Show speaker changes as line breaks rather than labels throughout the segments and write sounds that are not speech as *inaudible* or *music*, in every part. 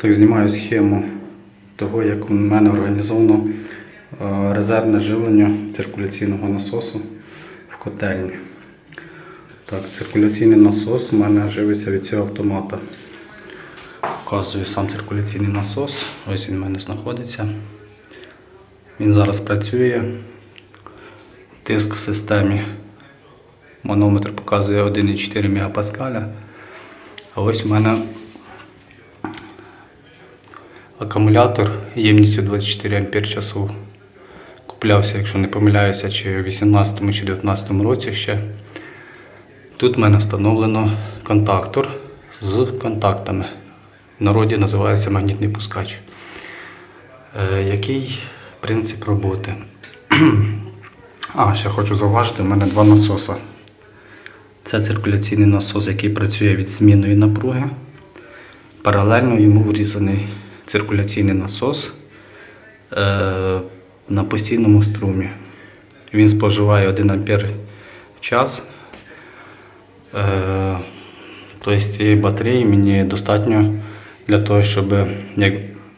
Так, знімаю схему того, як у мене організовано е, резервне живлення циркуляційного насосу в котельні. Так, циркуляційний насос у мене живиться від цього автомата. Показую сам циркуляційний насос. Ось він у мене знаходиться. Він зараз працює. Тиск в системі. Манометр показує 1,4 МПа. А ось у мене акумулятор ємністю 24 ампер часу. Куплявся, якщо не помиляюся, чи в 18 чи 19 році ще. Тут в мене встановлено контактор з контактами. В народі називається магнітний пускач. Е, який принцип роботи? *clears throat* а, ще хочу зауважити, в мене два насоси. Це циркуляційний насос, який працює від змінної напруги. Паралельно йому врізаний циркуляційний насос е, на постійному струмі. Він споживає 1 ампер в час. Е, тобто цієї батареї мені достатньо для того, щоб, як,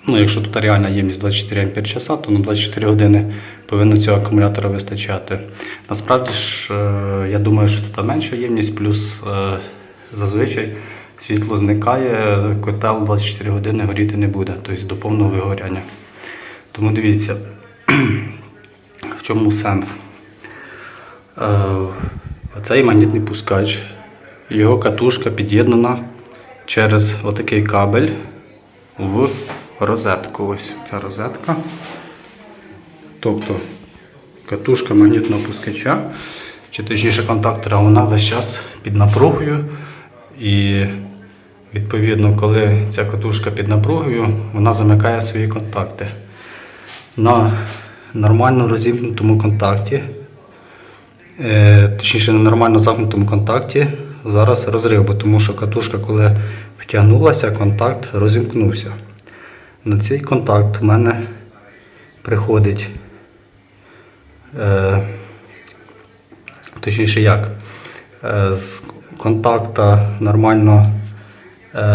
ну, якщо тут реальна ємність 24 ампер часа, то на 24 години повинно цього акумулятора вистачати. Насправді ж, е, я думаю, що тут менша ємність, плюс е, зазвичай світло зникає, котел 24 години горіти не буде, тобто до повного вигоряння. Тому дивіться, *clears throat* в чому сенс. Е, Цей магнітний пускач, його катушка під'єднана через отакий кабель в розетку. Ось ця розетка. Тобто катушка магнітного пускача, чи точніше контактора, вона весь час під напругою. І відповідно, коли ця катушка під напругою, вона замикає свої контакти. На нормально розімкнутому контакті, е, точніше на нормально замкнутому контакті, зараз розрив, бо тому що катушка, коли втягнулася, контакт розімкнувся. На цей контакт в мене приходить, е, точніше як, е, з контакта нормально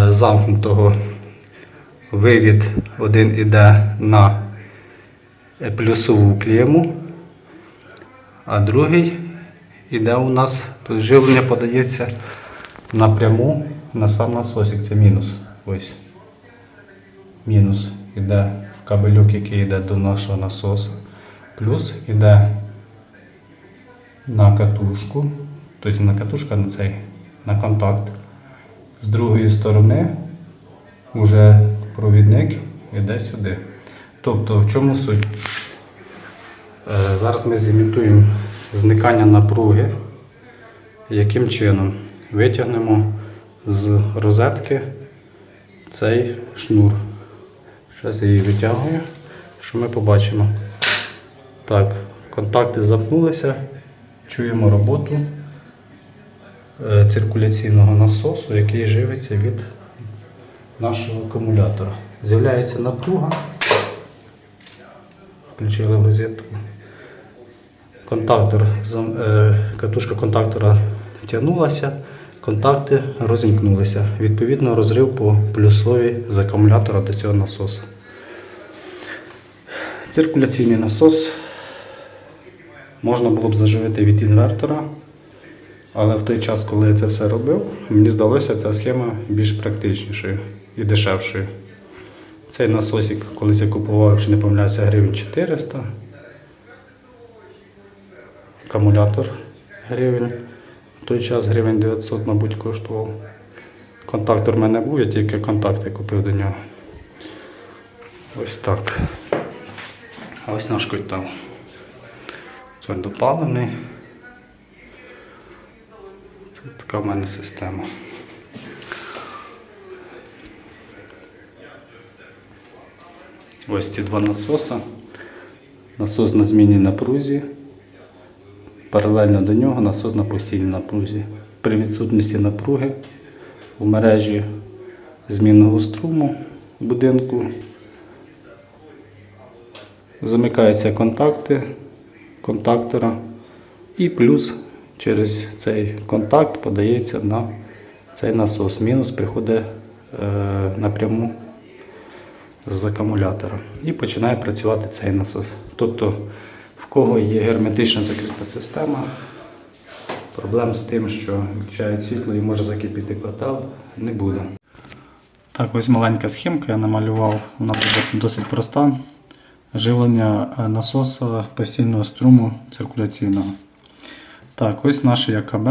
замкнутого вивід один іде на е, плюсову клему, а другий іде у нас, тут живлення подається напряму на сам насосик, це мінус. Ось. Мінус іде в кабелюк, який йде до нашого насоса. Плюс іде на катушку, тобто на катушку, на цей, на контакт. З другої сторони вже провідник йде сюди. Тобто, в чому суть? Е, Зараз ми зімітуємо зникання напруги. Яким чином? Витягнемо з розетки цей шнур. Зараз я її витягую, що ми побачимо. Так, контакти замкнулися, чуємо роботу циркуляційного насосу, який живиться від нашого акумулятора. З'являється напруга. Включили розетку. Контактор, е, катушка контактора втягнулася, контакти розімкнулися. Відповідно, розрив по плюсовій з акумулятора до цього насосу. Циркуляційний насос можна було б заживити від інвертора, але в той час, коли я це все робив, мені здалося ця схема більш практичнішою і дешевшою. Цей насосик, колись я купував, якщо не помиляюся, гривень 400. Акумулятор гривень. В той час гривень 900, мабуть, коштував. Контактор в мене був, я тільки контакти купив до нього. Ось так. А ось наш котел. Твердопаливний. Тут така в мене система. Ось ці два насоси. Насос на змінній напрузі. Паралельно до нього насос на постійній напрузі. При відсутності напруги в мережі змінного струму будинку замикаються контакти контактора і плюс через цей контакт подається на цей насос. Мінус приходить е, напряму з акумулятора. І починає працювати цей насос. Тобто, в кого є герметично закрита система, проблем з тим, що включають світло і може закипіти котел, не буде. Так, ось маленька схемка я намалював. Вона буде досить проста. Живлення е, насоса постійного струму циркуляційного. Так, ось наше АКБ.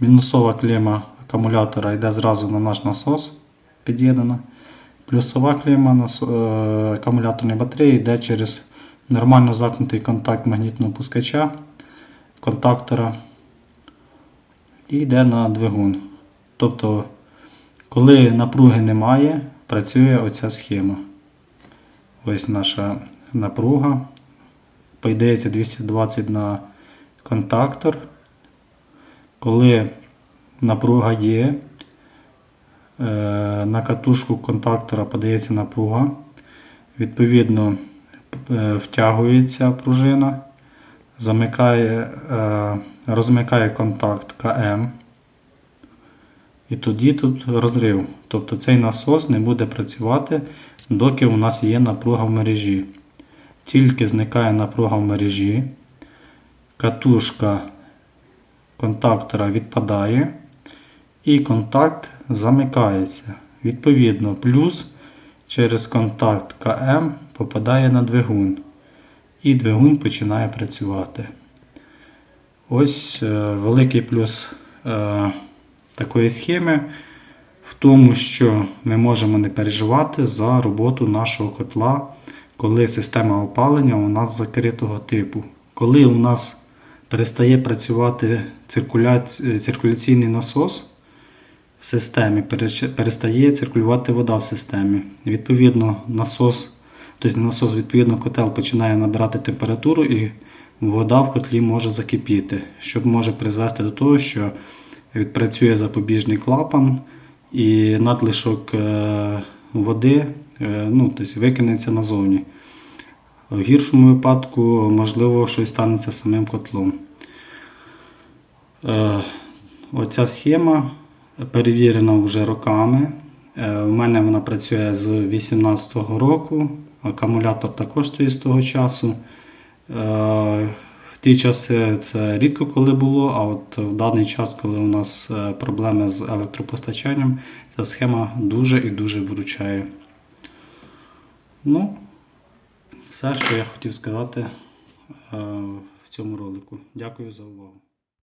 Мінусова клема акумулятора йде зразу на наш насос, під'єднана. Плюсова клема е, акумуляторної батареї йде через нормально замкнутий контакт магнітного пускача контактора і йде на двигун. Тобто, коли напруги немає, працює оця схема. Ось наша напруга. Подається 220 на контактор. Коли напруга є, е, на катушку контактора подається напруга. Відповідно, е, втягується пружина, замикає, е, розмикає контакт КМ. І тоді тут розрив. Тобто цей насос не буде працювати, доки у нас є напруга в мережі. Тільки зникає напруга в мережі, катушка контактора відпадає і контакт замикається. Відповідно, плюс через контакт КМ попадає на двигун. І двигун починає працювати. Ось е, великий плюс е, такої схеми в тому, що ми можемо не переживати за роботу нашого котла, коли система опалення у нас закритого типу. Коли у нас перестає працювати циркуляц- циркуляційний насос в системі, перестає циркулювати вода в системі. Відповідно, насос, тобто насос, відповідно, котел починає набирати температуру і вода в котлі може закипіти, що може призвести до того, що відпрацює запобіжний клапан і надлишок е, води е, ну, тобто викинеться назовні. В гіршому випадку, можливо, щось станеться самим котлом. Е, Оця схема перевірена вже роками. Е, У мене вона працює з 2018 року. Акумулятор також стоїть з того часу. Е, В ті часи це рідко коли було, а от в даний час, коли у нас е, проблеми з електропостачанням, ця схема дуже і дуже виручає. Ну, все, що я хотів сказати е, в цьому ролику. Дякую за увагу.